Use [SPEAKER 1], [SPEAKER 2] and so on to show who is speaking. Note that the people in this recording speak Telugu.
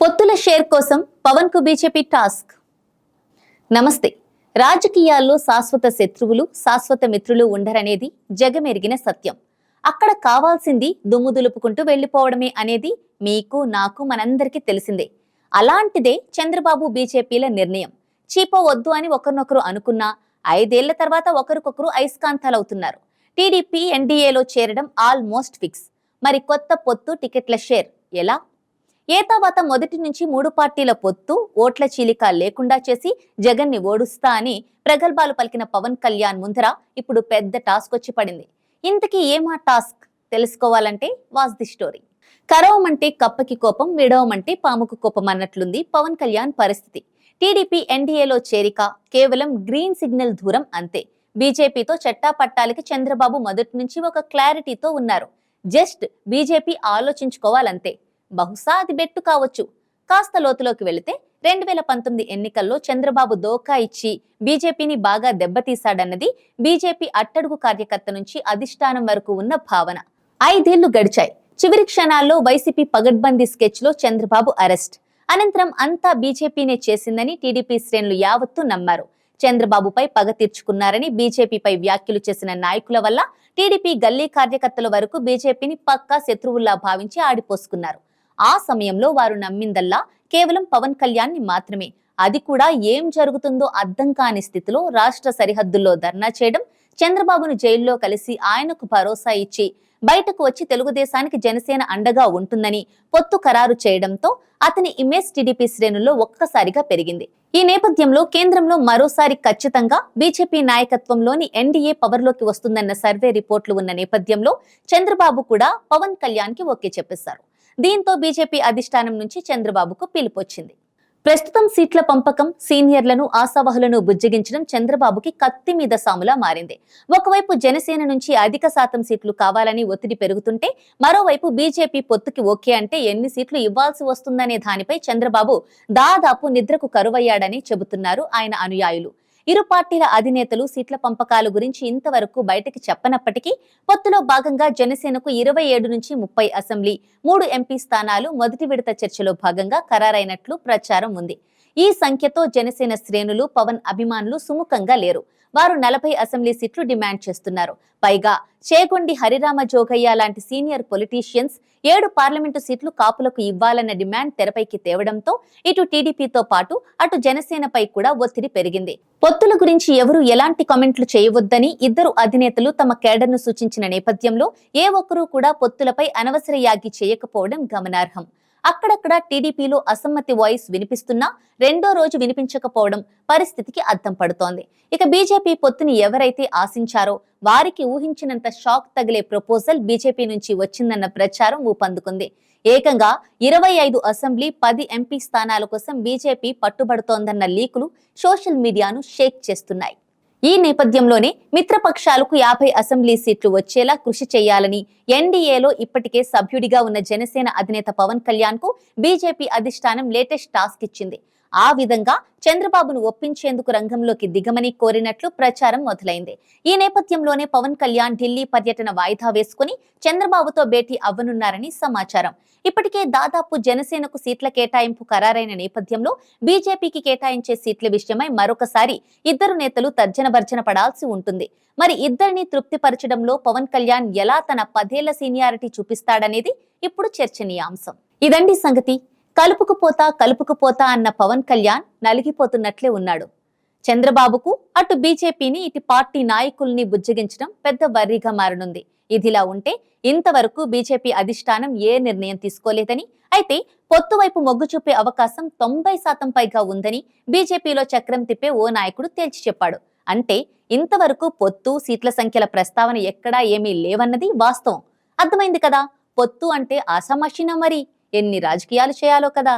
[SPEAKER 1] పొత్తుల షేర్ కోసం పవన్కు బీజేపీ టాస్క్. నమస్తే. రాజకీయాల్లో శాశ్వత శత్రువులు శాశ్వత మిత్రులు ఉండరనేది జగమెరిగిన సత్యం. అక్కడ కావాల్సింది దుమ్ము దులుపుకుంటూ వెళ్ళిపోవడమే అనేది మీకు నాకు మనందరికీ తెలిసిందే. అలాంటిదే చంద్రబాబు బీజేపీల నిర్ణయం. చీపో వద్దు అని ఒకరినొకరు అనుకున్నా ఐదేళ్ళ తర్వాత ఒకరికొకరు అయస్కాంతాలవుతున్నారు టీడీపీ ఎన్డీఏలో చేరడం ఆల్మోస్ట్ ఫిక్స్. మరి కొత్త పొత్తు టికెట్ల షేర్ ఎలా? ఏ తర్వాత మొదటి నుంచి మూడు పార్టీల పొత్తు ఓట్ల చీలిక లేకుండా చేసి జగన్ని ఓడుస్తా అని ప్రగల్భాలు పలికిన పవన్ కళ్యాణ్ ముందర ఇప్పుడు పెద్ద టాస్క్ వచ్చి పడింది. ఇంతకీ ఏమా టాస్క్? తెలుసుకోవాలంటే వాస్ ది స్టోరీ. కరవమంటే కప్పకి కోపం విడవమంటే పాముకు కోపం అన్నట్లుంది పవన్ కళ్యాణ్ పరిస్థితి. టీడీపీ ఎన్డీఏలో చేరిక కేవలం గ్రీన్ సిగ్నల్ దూరం అంతే. బీజేపీతో చట్టాపట్టాలకి చంద్రబాబు మొదటి నుంచి ఒక క్లారిటీతో ఉన్నారు. జస్ట్ బీజేపీ ఆలోచించుకోవాలంతే. బహుశా అది బెట్టు కావచ్చు. కాస్త లోతులోకి వెళితే రెండు వేల పంతొమ్మిది ఎన్నికల్లో చంద్రబాబు దోకా ఇచ్చి బీజేపీని బాగా దెబ్బతీశాడన్నది బీజేపీ అట్టడుగు కార్యకర్త నుంచి అధిష్టానం వరకు ఉన్న భావన. ఐదేళ్ళు గడిచాయి. చివరి క్షణాల్లో వైసీపీ పగడ్బందీ స్కెచ్లో చంద్రబాబు అరెస్ట్. అనంతరం అంతా బీజేపీనే చేసిందని టీడీపీ శ్రేణులు యావత్తూ నమ్మారు. చంద్రబాబుపై పగ తీర్చుకున్నారని బీజేపీపై వ్యాఖ్యలు చేసిన నాయకుల వల్ల టీడీపీ గల్లీ కార్యకర్తల వరకు బీజేపీని పక్కా శత్రువుల్లా భావించి ఆడిపోసుకున్నారు. ఆ సమయంలో వారు నమ్మిందల్లా కేవలం పవన్ కళ్యాణ్ని మాత్రమే. అది కూడా ఏం జరుగుతుందో అర్థం కాని స్థితిలో రాష్ట్ర సరిహద్దుల్లో ధర్నా చేయడం చంద్రబాబును జైల్లో కలిసి ఆయనకు భరోసా ఇచ్చి బయటకు వచ్చి తెలుగుదేశానికి జనసేన అండగా ఉంటుందని పొత్తు ఖరారు చేయడంతో అతని ఇమేజ్ టీడీపీ శ్రేణుల్లో ఒక్కసారిగా పెరిగింది. ఈ నేపథ్యంలో కేంద్రంలో మరోసారి ఖచ్చితంగా బీజేపీ నాయకత్వంలోని ఎన్డీఏ పవర్లోకి వస్తుందన్న సర్వే రిపోర్టులు ఉన్న నేపథ్యంలో చంద్రబాబు కూడా పవన్ కళ్యాణ్కి ఓకే చెప్పేశారు. దీంతో బీజేపీ అధిష్టానం నుంచి చంద్రబాబుకు పిలుపొచ్చింది. ప్రస్తుతం సీట్ల పంపకం సీనియర్లను ఆశావహులను బుజ్జగించడం చంద్రబాబుకి కత్తి మీద సాములా మారింది. ఒకవైపు జనసేన నుంచి అధిక శాతం సీట్లు కావాలని ఒత్తిడి పెరుగుతుంటే మరోవైపు బీజేపీ పొత్తుకి ఓకే అంటే ఎన్ని సీట్లు ఇవ్వాల్సి వస్తుందనే దానిపై చంద్రబాబు దాదాపు నిద్రకు కరువయ్యాడని చెబుతున్నారు ఆయన అనుయాయులు. ఇరు పార్టీల అధినేతలు సీట్ల పంపకాల గురించి ఇంతవరకు బయటకి చెప్పనప్పటికీ పొత్తులో భాగంగా జనసేనకు ఇరవై ఏడు నుంచి ముప్పై అసెంబ్లీ మూడు ఎంపీ స్థానాలు మొదటి విడత చర్చలో భాగంగా ఖరారైనట్లు ప్రచారం ఉంది. ఈ సంఖ్యతో జనసేన శ్రేణులు పవన్ అభిమానులు సుముఖంగా లేరు. వారు నలభై అసెంబ్లీ సీట్లు డిమాండ్ చేస్తున్నారు. పైగా చేగొండి హరిరామ జోగయ్య లాంటి సీనియర్ పొలిటీషియన్స్ ఏడు పార్లమెంటు సీట్లు కాపులకు ఇవ్వాలన్న డిమాండ్ తెరపైకి తేవడంతో ఇటు టీడీపీతో పాటు అటు జనసేనపై కూడా ఒత్తిడి పెరిగింది. పొత్తుల గురించి ఎవరు ఎలాంటి కామెంట్లు చేయవద్దని ఇద్దరు అధినేతలు తమ కేడర్ను సూచించిన నేపథ్యంలో ఏ ఒక్కరూ కూడా పొత్తులపై అనవసర యాగి చేయకపోవడం గమనార్హం. అక్కడక్కడ టీడీపీలో అసమ్మతి వాయిస్ వినిపిస్తున్నా రెండో రోజు వినిపించకపోవడం పరిస్థితికి అద్దం పడుతోంది. ఇక బీజేపీ పొత్తుని ఎవరైతే ఆశించారో వారికి ఊహించినంత షాక్ తగిలే ప్రపోజల్ బీజేపీ నుంచి వచ్చిందన్న ప్రచారం ఊపందుకుంది. ఏకంగా ఇరవై ఐదు అసెంబ్లీ పది ఎంపీ స్థానాల కోసం బీజేపీ పట్టుబడుతోందన్న లీకులు సోషల్ మీడియాను షేక్ చేస్తున్నాయి. ఈ నేపథ్యంలోనే మిత్రపక్షాలకు యాభై అసెంబ్లీ సీట్లు వచ్చేలా కృషి చేయాలని ఎన్డీఏలో ఇప్పటికే సభ్యుడిగా ఉన్న జనసేన అధినేత పవన్ కళ్యాణ్కు బీజేపీ అధిష్టానం లేటెస్ట్ టాస్క్ ఇచ్చింది. ఆ విధంగా చంద్రబాబును ఒప్పించేందుకు రంగంలోకి దిగమని కోరినట్లు ప్రచారం మొదలైంది. ఈ నేపథ్యంలోనే పవన్ కళ్యాణ్ ఢిల్లీ పర్యటన వాయిదా వేసుకుని చంద్రబాబుతో భేటీ అవ్వనున్నారని సమాచారం. ఇప్పటికే దాదాపు జనసేనకు సీట్ల కేటాయింపు ఖరారైన నేపథ్యంలో బీజేపీకి కేటాయించే సీట్ల విషయమై మరొకసారి ఇద్దరు నేతలు తర్జన భర్జన పడాల్సి ఉంటుంది. మరి ఇద్దరిని తృప్తిపరచడంలో పవన్ కళ్యాణ్ ఎలా తన పదేళ్ళ సీనియారిటీ చూపిస్తాడనేది ఇప్పుడు చర్చనీయాంశం. ఇదండి సంగతి. కలుపుకుపోతా కలుపుకుపోతా అన్న పవన్ కళ్యాణ్ నలిగిపోతున్నట్లే ఉన్నాడు. చంద్రబాబుకు అటు బీజేపీని ఇటు పార్టీ నాయకుల్ని బుజ్జగించడం పెద్ద వర్రీగా మారనుంది. ఇదిలా ఉంటే ఇంతవరకు బీజేపీ అధిష్టానం ఏ నిర్ణయం తీసుకోలేదని అయితే పొత్తు వైపు మొగ్గు చూపే అవకాశం తొంభై శాతం పైగా ఉందని బీజేపీలో చక్రం తిప్పే ఓ నాయకుడు తేల్చి చెప్పాడు. అంటే ఇంతవరకు పొత్తు సీట్ల సంఖ్యల ప్రస్తావన ఎక్కడా ఏమీ లేవన్నది వాస్తవం. అర్థమైంది కదా? పొత్తు అంటే ఆషామాషినా మరి? ఎన్ని రాజకీయాలు చేయాలో కదా.